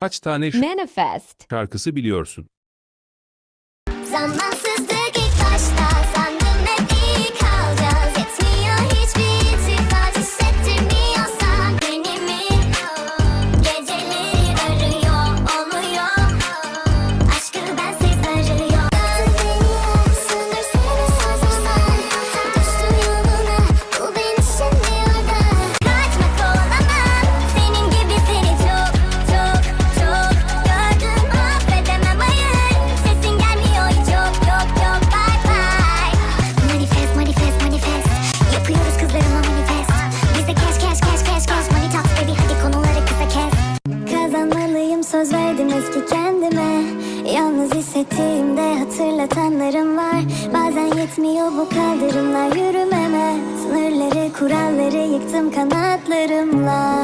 Kaç tane Manifest şarkısı biliyorsun? Zamansızdır. Yaşamalıyım söz verdim eski kendime. Yalnız hissettiğimde hatırlatanlarım var. Bazen yetmiyor bu kaldırımlar yürümeme. Sınırları kuralları yıktım kanatlarımla.